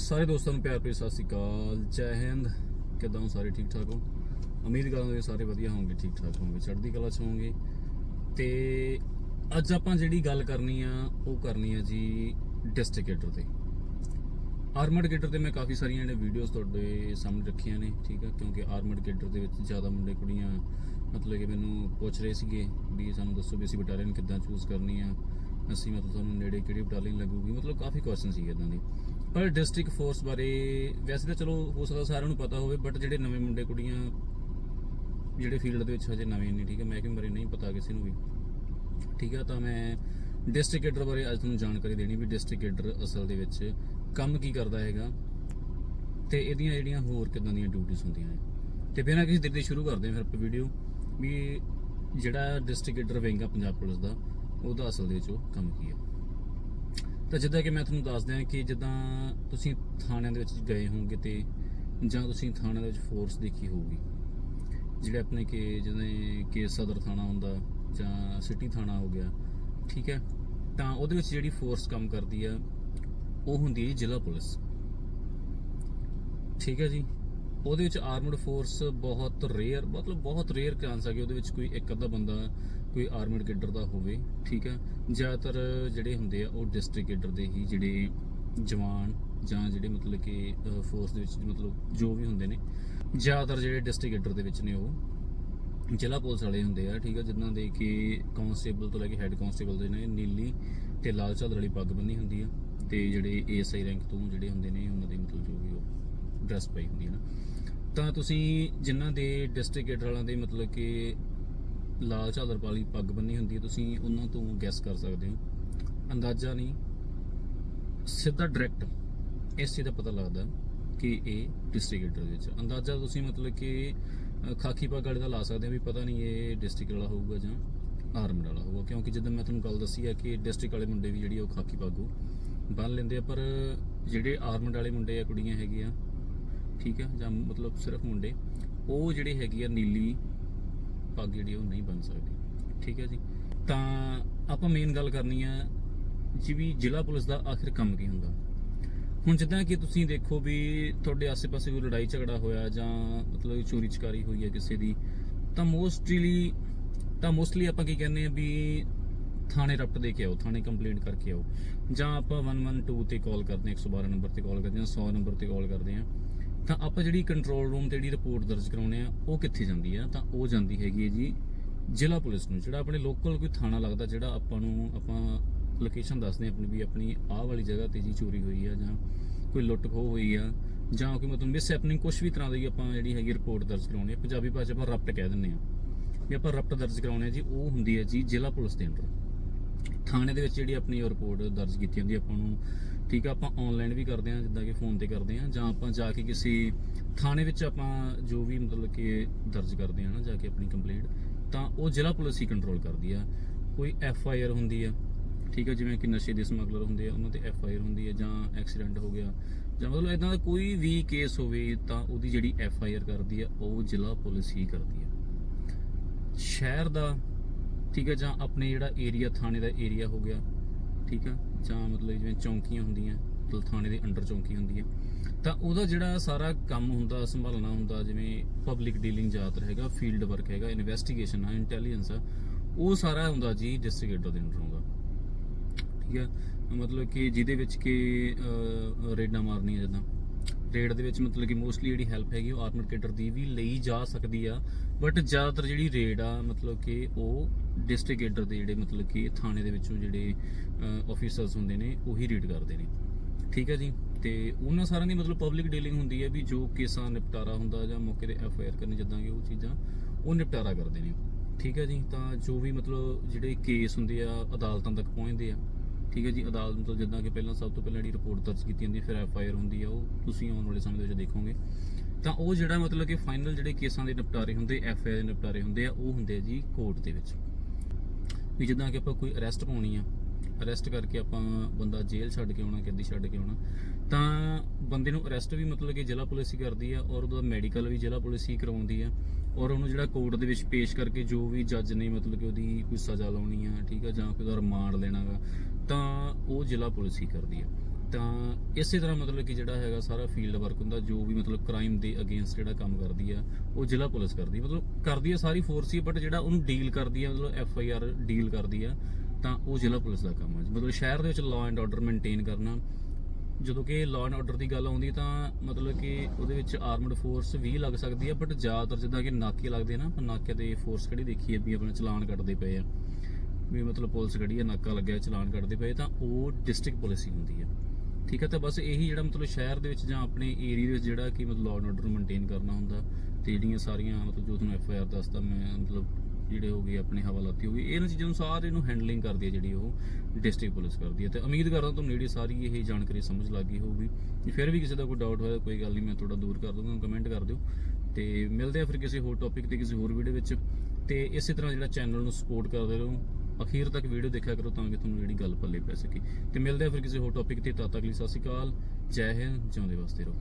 ਸਾਰੇ ਦੋਸਤਾਂ ਨੂੰ ਪਿਆਰ ਭਰੀ ਸਤਿ ਸ਼੍ਰੀ ਅਕਾਲ। ਜੈ ਹਿੰਦ। ਕਿਦਾਂ ਹੋ ਸਾਰੇ? ਠੀਕ ਠਾਕ ਹੋ? ਉਮੀਦ ਕਰਾਂਗੇ ਕਿ ਸਾਰੇ ਵਧੀਆ ਹੋਵੋਗੇ ਠੀਕ ਠਾਕ ਹੋਵੋਗੇ ਚੜ੍ਹਦੀ ਕਲਾ ਚ ਹੋਵੋਗੇ। ਤੇ ਅੱਜ ਆਪਾਂ ਜਿਹੜੀ ਗੱਲ ਕਰਨੀ ਆ, ਉਹ ਕਰਨੀ ਆ ਜੀ ਡਿਸਟ੍ਰਿਕਟਰ ਤੇ। ਆਰਮਡ ਗੇਟਰ ਤੇ ਮੈਂ ਕਾਫੀ ਸਾਰੀਆਂ ਜਿਹੜੇ ਵੀਡੀਓਜ਼ ਤੁਹਾਡੇ ਸਾਹਮਣੇ ਰੱਖੀਆਂ ਨੇ, ਠੀਕ ਆ? ਕਿਉਂਕਿ ਆਰਮਡ ਗੇਟਰ ਦੇ ਵਿੱਚ ਜ਼ਿਆਦਾ ਮੁੰਡੇ ਕੁੜੀਆਂ, ਮਤਲਬ ਕਿ ਮੈਨੂੰ ਪੁੱਛ ਰਹੇ ਸੀਗੇ ਵੀ ਸਾਨੂੰ ਦੱਸੋ ਵੀ ਅਸੀਂ ਬਟਾਲੀਅਨ ਕਿੱਦਾਂ ਚੂਜ਼ ਕਰਨੀ ਆ, ਅਸੀਂ ਮਤਲਬ ਤੁਹਾਨੂੰ ਨੇੜੇ ਕਿਹੜੀ ਬਟਾਲੀਅਨ ਲੱਗੂਗੀ, ਮਤਲਬ ਕਾਫੀ ਕੁਐਸਚਨ ਸੀਗੇ ਇਦਾਂ ਦੇ। ਪਰ ਡਿਸਟ੍ਰਿਕਟ ਫੋਰਸ ਬਾਰੇ ਵੈਸੇ ਤਾਂ ਚਲੋ ਹੋ ਸਕਦਾ ਸਾਰਿਆਂ ਨੂੰ ਪਤਾ ਹੋਵੇ ਬਟ ਜਿਹੜੇ ਨਵੇਂ ਮੁੰਡੇ ਕੁੜੀਆਂ ਜਿਹੜੇ ਫੀਲਡ ਦੇ ਵਿੱਚ ਹਜੇ ਨਵੇਂ ਨੇ ਠੀਕ ਹੈ ਮਹਿਕਮੇ ਬਾਰੇ ਨਹੀਂ ਪਤਾ ਕਿਸੇ ਨੂੰ ਵੀ। ਠੀਕ ਹੈ, ਤਾਂ ਮੈਂ ਡਿਸਟ੍ਰਿਕਟਰ ਬਾਰੇ ਅੱਜ ਤੁਹਾਨੂੰ ਜਾਣਕਾਰੀ ਦੇਣੀ ਵੀ ਡਿਸਟ੍ਰਿਕਟਰ ਅਸਲ ਦੇ ਵਿੱਚ ਕੰਮ ਕੀ ਕਰਦਾ ਹੈਗਾ ਤੇ ਇਹਦੀਆਂ ਜਿਹੜੀਆਂ ਹੋਰ ਕਿਦਾਂ ਦੀਆਂ ਡਿਊਟੀਆਂ ਹੁੰਦੀਆਂ ਨੇ। ਤੇ ਬਿਨਾਂ ਕਿਸੇ ਦੇਰ ਦੇ ਸ਼ੁਰੂ ਕਰਦੇ ਹਾਂ ਫਿਰ ਆਪਾਂ ਵੀਡੀਓ ਵੀ ਜਿਹੜਾ ਡਿਸਟ੍ਰਿਕਟਰ ਵਿੰਗ ਆ ਪੰਜਾਬ ਪੁਲਿਸ ਦਾ, ਉਹਦਾ ਅਸਲ ਦੇ ਵਿੱਚ ਉਹ ਕੰਮ ਕੀ ਹੈ। ਤਾਂ ਜਿੱਦਾਂ ਕਿ ਮੈਂ ਤੁਹਾਨੂੰ ਦੱਸ ਦਿਆਂ ਕਿ ਜਿੱਦਾਂ ਤੁਸੀਂ ਥਾਣਿਆਂ ਦੇ ਵਿੱਚ ਗਏ ਹੋਵੋਗੇ ਤੇ ਜਾਂ ਤੁਸੀਂ ਥਾਣਿਆਂ ਦੇ ਵਿੱਚ ਫੋਰਸ ਦੇਖੀ ਹੋਊਗੀ, ਜਿਹੜੇ ਆਪਣੇ ਕਿ ਜਿਵੇਂ ਕਿ ਸਦਰ ਥਾਣਾ ਹੁੰਦਾ ਜਾਂ ਸਿਟੀ ਥਾਣਾ ਹੋ ਗਿਆ, ਠੀਕ ਹੈ? ਤਾਂ ਉਹਦੇ ਵਿੱਚ ਜਿਹੜੀ ਫੋਰਸ ਕੰਮ ਕਰਦੀ ਆ, ਉਹ ਹੁੰਦੀ ਹੈ ਜ਼ਿਲ੍ਹਾ ਪੁਲਿਸ। ਠੀਕ ਹੈ ਜੀ? ਉਹਦੇ ਵਿੱਚ ਆਰਮਡ ਫੋਰਸ ਬਹੁਤ ਰੇਅਰ ਮਤਲਬ ਬਹੁਤ ਰੇਅਰ ਚਾਂਸ ਹੈ ਕਿ ਉਹਦੇ ਵਿੱਚ ਕੋਈ ਇੱਕ ਅੱਧਾ ਬੰਦਾ, ਕੋਈ ਆਰਮਡ ਗੇਡਰ ਦਾ ਹੋਵੇ, ਠੀਕ ਹੈ? ਜ਼ਿਆਦਾਤਰ ਜਿਹੜੇ ਹੁੰਦੇ ਆ, ਉਹ ਡਿਸਟ੍ਰਿਕਟ ਗੇਡਰ ਦੇ ਹੀ ਜਿਹੜੇ ਜਵਾਨ ਜਾਂ ਜਿਹੜੇ ਮਤਲਬ ਕਿ ਫੋਰਸ ਦੇ ਵਿੱਚ, ਮਤਲਬ ਜੋ ਵੀ ਹੁੰਦੇ ਨੇ, ਜ਼ਿਆਦਾਤਰ ਜਿਹੜੇ ਡਿਸਟ੍ਰਿਕਟ ਗਿੱਡਰ ਦੇ ਵਿੱਚ ਨੇ ਉਹ, ਜ਼ਿਲ੍ਹਾ ਪੁਲਿਸ ਵਾਲੇ ਹੁੰਦੇ ਆ, ਠੀਕ ਆ ਜਿਨ੍ਹਾਂ ਦੇ ਕਿ ਕਾਂਸਟੇਬਲ ਤੋਂ ਲੈ ਕੇ ਹੈੱਡ ਕਾਂਸਟੇਬਲ ਦੇ ਨੇ, ਨੀਲੀ ਤੇ ਲਾਲ ਚਾਦਰ ਵਾਲੀ ਪੱਗ ਬੰਨੀ ਹੁੰਦੀ ਆ, ਤੇ ਜਿਹੜੇ ਏਐਸਆਈ ਰੈਂਕ ਤੋਂ ਜਿਹੜੇ ਹੁੰਦੇ ਨੇ, ਉਹਨਾਂ ਦੇ ਮਤਲਬ ਜੋ ਵੀ ਉਹ ਡਰੈਸ ਪਾਈ ਹੁੰਦੀ ਹੈ ਨਾ। ਤਾਂ ਤੁਸੀਂ ਜਿਨ੍ਹਾਂ ਦੇ ਡਿਸਟ੍ਰਿਕਟ ਗੇਡਰ ਵਾਲਿਆਂ ਦੇ ਮਤਲਬ ਕਿ ਲਾਲ ਚਾਦਰ ਵਾਲੀ ਪੱਗ ਬੰਨੀ ਹੁੰਦੀ ਹੈ ਤੁਸੀਂ ਉਹਨਾਂ ਤੋਂ ਗੈਸ ਕਰ ਸਕਦੇ ਹੋ। ਅੰਦਾਜ਼ਾ ਨਹੀਂ ਸਿੱਧਾ ਡਾਇਰੈਕਟ ਇਸ ਚੀਜ਼ ਦਾ ਪਤਾ ਲੱਗਦਾ ਕਿ ਇਹ ਡਿਸਟ੍ਰਿਕਟਰ ਦੇ ਵਿੱਚ। ਅੰਦਾਜ਼ਾ ਤੁਸੀਂ ਮਤਲਬ ਕਿ ਅ, ਖਾਕੀ ਪੱਗ ਵਾਲੇ ਦਾ ਲਾ ਸਕਦੇ ਹੋ ਵੀ ਪਤਾ ਨਹੀਂ ਇਹ ਡਿਸਟ੍ਰਿਕਟ ਵਾਲਾ ਹੋਊਗਾ ਜਾਂ ਆਰਮਡ ਵਾਲਾ ਹੋਊਗਾ। ਕਿਉਂਕਿ ਜਦੋਂ ਮੈਂ ਤੁਹਾਨੂੰ ਗੱਲ ਦੱਸੀ ਆ ਕਿ ਡਿਸਟ੍ਰਿਕਟ ਵਾਲੇ ਮੁੰਡੇ ਵੀ ਜਿਹੜੀ ਉਹ ਖਾਕੀ ਪੱਗ ਉਹ ਬੰਨ ਲੈਂਦੇ ਆ ਪਰ ਜਿਹੜੇ ਆਰਮਡ ਵਾਲੇ ਮੁੰਡੇ ਆ ਕੁੜੀਆਂ ਹੈਗੀਆਂ ਠੀਕ ਹੈ, ਜਾਂ ਮਤਲਬ ਸਿਰਫ ਮੁੰਡੇ, ਉਹ ਜਿਹੜੇ ਹੈਗੀ ਆ ਨੀਲੀ ਪੱਗ ਜਿਹੜੀ ਉਹ ਨਹੀਂ ਬਣ ਸਕਦੀ। ਠੀਕ ਹੈ ਜੀ? ਤਾਂ ਆਪਾਂ ਮੇਨ ਗੱਲ ਕਰਨੀ ਆ ਜੀ ਵੀ ਜ਼ਿਲ੍ਹਾ ਪੁਲਿਸ ਦਾ ਆਖਿਰ ਕੰਮ ਕੀ ਹੁੰਦਾ? ਹੁਣ ਜਿੱਦਾਂ ਕਿ ਤੁਸੀਂ ਦੇਖੋ ਵੀ ਤੁਹਾਡੇ ਆਸ-ਪਾਸੇ ਕੋਈ ਲੜਾਈ ਝਗੜਾ ਹੋਇਆ ਜਾਂ ਮਤਲਬ ਚੋਰੀ ਚਕਾਰੀ ਹੋਈ ਹੈ ਕਿਸੇ ਦੀ, ਤਾਂ ਮੋਸਟਲੀ ਤਾਂ ਮੋਸਟਲੀ ਆਪਾਂ ਕੀ ਕਹਿੰਦੇ ਆ ਵੀ ਥਾਣੇ ਰਪਟ ਦੇ ਕੇ ਆਓ, ਥਾਣੇ ਕੰਪਲੇਂਟ ਕਰਕੇ ਆਓ। ਜਾਂ ਆਪਾਂ 112 ਤੇ ਕਾਲ ਕਰਦੇ ਹਾਂ 112 ਨੰਬਰ ਤੇ ਕਾਲ ਕਰਦੇ ਹਾਂ 100 ਨੰਬਰ ਤੇ ਕਾਲ ਕਰਦੇ ਹਾਂ ਤਾਂ ਆਪਾਂ ਜਿਹੜੀ ਕੰਟਰੋਲ ਰੂਮ ਤੇ ਜਿਹੜੀ ਰਿਪੋਰਟ ਦਰਜ ਕਰਾਉਣੇ ਆ, ਉਹ ਕਿੱਥੇ ਜਾਂਦੀ ਆ? ਤਾਂ ਉਹ ਜਾਂਦੀ ਹੈਗੀ ਹੈ ਜੀ ਜ਼ਿਲ੍ਹਾ ਪੁਲਿਸ ਨੂੰ, ਜਿਹੜਾ ਆਪਣੇ ਲੋਕਲ ਕੋਈ ਥਾਣਾ ਲੱਗਦਾ, ਜਿਹੜਾ ਆਪਾਂ ਨੂੰ, ਆਪਾਂ ਲੋਕੇਸ਼ਨ ਦੱਸਦੇ ਹਾਂ ਆਪਣੀ ਵੀ ਆਪਣੀ ਆਹ ਵਾਲੀ ਜਗ੍ਹਾ ਤੇ ਜੀ ਚੋਰੀ ਹੋਈ ਆ ਜਾਂ ਕੋਈ ਲੁੱਟ ਖੋਹ ਹੋਈ ਆ ਜਾਂ ਕੋਈ ਮਤਲਬ ਮਿਸ ਹੈਪਨਿੰਗ ਕੁਝ ਵੀ ਤਰ੍ਹਾਂ ਦੀ ਆਪਾਂ ਜਿਹੜੀ ਹੈਗੀ ਰਿਪੋਰਟ ਦਰਜ ਕਰਾਉਣੀ ਆ। ਪੰਜਾਬੀ ਭਾਸ਼ਾ ਆਪਾਂ ਰਪਟ ਕਹਿ ਦਿੰਦੇ ਆ। ਵੀ ਆਪਾਂ ਰਪਟ ਦਰਜ ਕਰਾਉਣੇ ਆ ਜੀ, ਉਹ ਹੁੰਦੀ ਹੈ ਜੀ ਜ਼ਿਲ੍ਹਾ ਪੁਲਿਸ ਦੇ ਅੰਡਰ ਥਾਣੇ ਦੇ ਵਿੱਚ ਜਿਹੜੀ ਆਪਣੀ ਰਿਪੋਰਟ ਦਰਜ ਕੀਤੀ ਹੁੰਦੀ ਆ, ਆਪਾਂ ਨੂੰ ਠੀਕ ਆ ਆਪਾਂ ਆਨਲਾਈਨ ਵੀ ਕਰਦੇ ਆ ਜਿੱਦਾਂ ਕਿ ਫੋਨ ਤੇ ਕਰਦੇ ਆ ਜਾਂ ਆਪਾਂ ਜਾ ਕੇ ਕਿਸੇ ਥਾਣੇ ਵਿੱਚ ਆਪਾਂ ਜੋ ਵੀ ਮਤਲਬ ਕਿ ਦਰਜ ਕਰਦੇ ਆ ਨਾ ਜਾ ਕੇ ਆਪਣੀ ਕੰਪਲੇਂਟ ਤਾਂ ਉਹ ਜ਼ਿਲ੍ਹਾ ਪੁਲਿਸ ਹੀ ਕੰਟਰੋਲ ਕਰਦੀ ਆ। ਕੋਈ ਐਫ ਆਈ ਆਰ ਹੁੰਦੀ ਆ ਠੀਕ ਆ ਜਿਵੇਂ ਕਿ ਨਸ਼ੇ ਦੇ ਸਮਗਲਰ ਹੁੰਦੇ ਆ ਉਹਨਾਂ ਤੇ ਐਫ ਆਈ ਆਰ ਹੁੰਦੀ ਹੈ ਜਾਂ ਐਕਸੀਡੈਂਟ ਹੋ ਗਿਆ ਜਾਂ ਮਤਲਬ ਇਦਾਂ ਦਾ ਕੋਈ ਵੀ ਕੇਸ ਹੋਵੇ ਤਾਂ ਉਹਦੀ ਜਿਹੜੀ ਐਫ ਆਈ ਆਰ ਕਰਦੀ ਆ ਉਹ ਜ਼ਿਲ੍ਹਾ ਪੁਲਿਸ ਹੀ ਕਰਦੀ ਆ। ਸ਼ਹਿਰ ਦਾ ਠੀਕ ਹੈ, ਜਾਂ ਆਪਣੇ ਜਿਹੜਾ ਏਰੀਆ ਥਾਣੇ ਦਾ ਏਰੀਆ ਹੋ ਗਿਆ, ਠੀਕ ਆ ਜਾਂ ਮਤਲਬ ਜਿਵੇਂ ਚੌਂਕੀਆਂ ਹੁੰਦੀਆਂ, ਮਤਲਬ ਥਾਣੇ ਦੇ ਅੰਡਰ ਚੌਂਕੀ ਹੁੰਦੀ ਹੈ, ਤਾਂ ਉਹਦਾ ਜਿਹੜਾ ਸਾਰਾ ਕੰਮ ਹੁੰਦਾ, ਸੰਭਾਲਣਾ ਹੁੰਦਾ, ਜਿਵੇਂ ਪਬਲਿਕ ਡੀਲਿੰਗ ਜ਼ਿਆਦਾਤਰ ਹੈਗਾ ਫੀਲਡ ਵਰਕ ਹੈਗਾ ਇਨਵੈਸਟੀਗੇਸ਼ਨ ਆ ਇੰਟੈਲੀਜੈਂਸ ਆ, ਉਹ ਸਾਰਾ ਹੁੰਦਾ ਜੀ ਡਿਸਟ੍ਰਿਕਟਰ ਦੇ ਅੰਡਰ ਹੋਊਗਾ ਠੀਕ ਹੈ, ਮਤਲਬ ਕਿ ਜਿਹਦੇ ਵਿੱਚ ਕਿ ਰੇਡਾਂ ਮਾਰਨੀਆਂ ਜਿੱਦਾਂ। ਰੇਡ ਦੇ ਵਿੱਚ ਮਤਲਬ ਕਿ ਮੋਸਟਲੀ ਜਿਹੜੀ ਹੈਲਪ ਹੈਗੀ ਉਹ ਆਰਮਡ ਕੇਡਰ ਦੀ ਵੀ ਲਈ ਜਾ ਸਕਦੀ ਆ। ਬਟ ਜ਼ਿਆਦਾਤਰ ਜਿਹੜੀ ਰੇਡ ਆ, ਮਤਲਬ ਕਿ ਉਹ ਡਿਸਟ੍ਰਿਕਟ ਕੇਡਰ ਦੇ ਜਿਹੜੇ ਮਤਲਬ ਕਿ ਥਾਣੇ ਦੇ ਵਿੱਚੋਂ ਜਿਹੜੇ ਆਫੀਸਰਸ ਹੁੰਦੇ ਨੇ, ਉਹੀ ਰੀਡ ਕਰਦੇ ਨੇ। ਠੀਕ ਹੈ ਜੀ? ਤੇ ਉਹਨਾਂ ਸਾਰਿਆਂ ਦੀ ਮਤਲਬ ਪਬਲਿਕ ਡੀਲਿੰਗ ਹੁੰਦੀ ਹੈ ਵੀ ਜੋ ਕੇਸਾਂ ਨਿਪਟਾਰਾ ਹੁੰਦਾ ਜਾਂ ਮੌਕੇ ਤੇ ਐਫ ਆਈ ਆਰ ਕਰਨੀ ਜਿੱਦਾਂ ਕਿ ਉਹ ਚੀਜ਼ਾਂ, ਉਹ ਨਿਪਟਾਰਾ ਕਰਦੇ ਨੇ। ਠੀਕ ਹੈ ਜੀ? ਤਾਂ ਜੋ ਵੀ ਮਤਲਬ ਜਿਹੜੇ ਕੇਸ ਹੁੰਦੇ ਆ, ਅਦਾਲਤਾਂ ਤੱਕ ਪਹੁੰਚਦੇ ਆ ਠੀਕ ਹੈ ਜੀ, ਅਦਾਲਤ ਮਤਲਬ ਜਿੱਦਾਂ ਕਿ ਪਹਿਲਾਂ ਸਭ ਤੋਂ ਪਹਿਲਾਂ ਜਿਹੜੀ ਰਿਪੋਰਟ ਦਰਜ ਕੀਤੀ ਜਾਂਦੀ ਹੈ, ਫਿਰ ਐਫ ਆਈ ਆਰ ਹੁੰਦੀ ਆ ਉਹ ਤੁਸੀਂ ਆਉਣ ਵਾਲੇ ਸਮੇਂ ਦੇ ਵਿੱਚ ਦੇਖੋਗੇ। ਤਾਂ ਉਹ ਜਿਹੜਾ ਮਤਲਬ ਕਿ ਫਾਈਨਲ ਜਿਹੜੇ ਕੇਸਾਂ ਦੇ ਨਿਪਟਾਰੇ ਹੁੰਦੇ ਐਫ ਆਈ ਆਰ ਦੇ ਨਿਪਟਾਰੇ ਹੁੰਦੇ ਆ, ਉਹ ਹੁੰਦੇ ਆ ਜੀ ਕੋਰਟ ਦੇ ਵਿੱਚ। ਵੀ ਜਿੱਦਾਂ ਕਿ ਆਪਾਂ ਕੋਈ ਅਰੈਸਟ ਪਾਉਣੀ ਆ ਅਰੈਸਟ ਕਰਕੇ ਆਪਾਂ ਬੰਦਾ ਜੇਲ੍ਹ ਛੱਡ ਕੇ ਆਉਣਾ, ਕੈਦੀ ਛੱਡ ਕੇ ਆਉਣਾ, ਤਾਂ ਬੰਦੇ ਨੂੰ ਅਰੈਸਟ ਵੀ ਮਤਲਬ ਕਿ ਜ਼ਿਲ੍ਹਾ ਪੁਲਿਸ ਹੀ ਕਰਦੀ ਆ ਔਰ ਉਹਦਾ ਮੈਡੀਕਲ ਵੀ ਜ਼ਿਲ੍ਹਾ ਪੁਲਿਸ ਹੀ ਕਰਵਾਉਂਦੀ ਆ ਔਰ ਉਹਨੂੰ ਜਿਹੜਾ ਕੋਰਟ ਦੇ ਵਿੱਚ ਪੇਸ਼ ਕਰਕੇ ਜੋ ਵੀ ਜੱਜ ਨੇ ਮਤਲਬ ਕਿ ਉਹਦੀ ਕੋਈ ਸਜ਼ਾ ਲਾਉਣੀ ਆ, ਠੀਕ ਆ, ਜਾਂ ਕੋਈ ਉਹਦਾ ਰਿਮਾਂਡ ਲੈਣਾਗਾ ਤਾਂ ਉਹ ਜ਼ਿਲ੍ਹਾ ਪੁਲਿਸ ਹੀ ਕਰਦੀ ਆ। ਤਾਂ ਇਸੇ ਤਰ੍ਹਾਂ ਮਤਲਬ ਕਿ ਜਿਹੜਾ ਹੈਗਾ ਸਾਰਾ ਫੀਲਡ ਵਰਕ ਹੁੰਦਾ, ਜੋ ਵੀ ਮਤਲਬ ਕ੍ਰਾਈਮ ਦੇ ਅਗੇਂਸਟ ਜਿਹੜਾ ਕੰਮ ਕਰਦੀ ਆ, ਉਹ ਜ਼ਿਲ੍ਹਾ ਪੁਲਿਸ ਕਰਦੀ ਮਤਲਬ ਕਰਦੀ ਆ ਸਾਰੀ ਫੋਰਸ ਹੀ ਬਟ ਜਿਹੜਾ ਉਹਨੂੰ ਡੀਲ ਕਰਦੀ ਆ, ਮਤਲਬ ਐਫ ਆਈ ਆਰ ਡੀਲ ਕਰਦੀ ਆ ਤਾਂ ਉਹ ਜ਼ਿਲ੍ਹਾ ਪੁਲਿਸ ਦਾ ਕੰਮ ਹੈ ਮਤਲਬ ਸ਼ਹਿਰ ਦੇ ਵਿੱਚ ਲਾਅ ਐਂਡ ਆਰਡਰ ਮੇਨਟੇਨ ਕਰਨਾ। ਜਦੋਂ ਕਿ ਲਾਅ ਐਂਡ ਆਰਡਰ ਦੀ ਗੱਲ ਆਉਂਦੀ ਤਾਂ ਮਤਲਬ ਕਿ ਉਹਦੇ ਵਿੱਚ ਆਰਮਡ ਫੋਰਸ ਵੀ ਲੱਗ ਸਕਦੀ ਆ ਬਟ ਜ਼ਿਆਦਾਤਰ ਜਿੱਦਾਂ ਕਿ ਨਾਕੇ ਲੱਗਦੇ ਆ ਨਾ, ਆਪਾਂ ਨਾਕੇ ਤੇ ਫੋਰਸ ਕਿਹੜੀ ਦੇਖੀ ਆ ਵੀ ਆਪਣਾ ਚਲਾਨ ਕੱਟਦੇ ਪਏ ਆ। ਵੀ ਮਤਲਬ ਪੁਲਿਸ ਖੜੀ ਆ, ਨਾਕਾ ਲੱਗਿਆ, ਚਲਾਨ ਕੱਟਦੇ ਪਏ, ਤਾਂ ਉਹ ਡਿਸਟ੍ਰਿਕਟ ਪੁਲਿਸ ਹੀ ਹੁੰਦੀ ਹੈ ਠੀਕ ਹੈ ਤਾਂ ਬਸ ਇਹੀ ਜਿਹੜਾ ਮਤਲਬ ਸ਼ਹਿਰ ਦੇ ਵਿੱਚ ਜਾਂ ਆਪਣੇ ਏਰੀਆ ਦੇ ਵਿੱਚ ਜਿਹੜਾ ਕਿ ਮਤਲਬ ਲਾਅ ਐਂਡ ਆਰਡਰ ਮੇਨਟੇਨ ਕਰਨਾ ਹੁੰਦਾ, ਤੇ ਜਿਹੜੀਆਂ ਸਾਰੀਆਂ ਮਤਲਬ ਜੋ ਤੁਹਾਨੂੰ ਐਫ ਆਈ ਆਰ ਦੱਸਦਾ ਮੈਂ ਮਤਲਬ ਜਿਹੜੇ ਹੋ ਗਏ ਆਪਣੇ ਹਵਾਲਾਤੀ ਹੋ ਗਏ ਇਹਨਾਂ ਚੀਜ਼ਾਂ ਨੂੰ ਸਾਰੇ ਨੂੰ ਹੈਂਡਲਿੰਗ ਕਰਦੀ ਹੈ ਜਿਹੜੀ ਉਹ ਡਿਸਟ੍ਰਿਕਟ ਪੁਲਿਸ ਕਰਦੀ ਹੈ। ਤੇ ਉਮੀਦ ਕਰਦਾ ਤੁਹਾਨੂੰ ਜਿਹੜੀ ਸਾਰੀ ਇਹ ਜਾਣਕਾਰੀ ਸਮਝ ਲੱਗ ਗਈ ਹੋਊਗੀ। ਜੇ ਫਿਰ ਵੀ ਕਿਸੇ ਦਾ ਕੋਈ ਡਾਊਟ ਹੋਇਆ, ਕੋਈ ਗੱਲ ਨਹੀਂ, ਮੈਂ ਥੋੜਾ ਦੂਰ ਕਰ ਦੂੰਗਾ ਕਮੈਂਟ ਕਰ ਦਿਓ। ਤੇ ਮਿਲਦੇ ਆ ਫਿਰ ਕਿਸੇ ਹੋਰ ਟੌਪਿਕ ਤੇ, ਕਿਸੇ ਹੋਰ ਵੀਡੀਓ ਵਿੱਚ। ਤੇ ਇਸੇ ਤਰ੍ਹਾਂ ਜਿਹੜਾ ਚੈਨਲ ਨੂੰ ਸਪੋਰਟ ਕਰਦੇ ਰਹੋ, ਅਖੀਰ ਤੱਕ ਵੀਡੀਓ ਦੇਖਿਆ ਕਰੋ ਤਾਂ ਕਿ ਤੁਹਾਨੂੰ ਜਿਹੜੀ ਗੱਲ ਪੱਲੇ ਪੈ ਸਕੇ। ਤੇ ਮਿਲਦੇ ਆ ਫਿਰ ਕਿਸੇ ਹੋਰ ਟੌਪਿਕ ਤੇ, ਤਦ ਤੱਕ ਲਈ ਸਤਿ ਸ਼੍ਰੀ ਅਕਾਲ, ਜੈ ਹਿੰਦ, ਜਿਉਂਦੇ ਵਾਸਤੇ ਰਹੋ।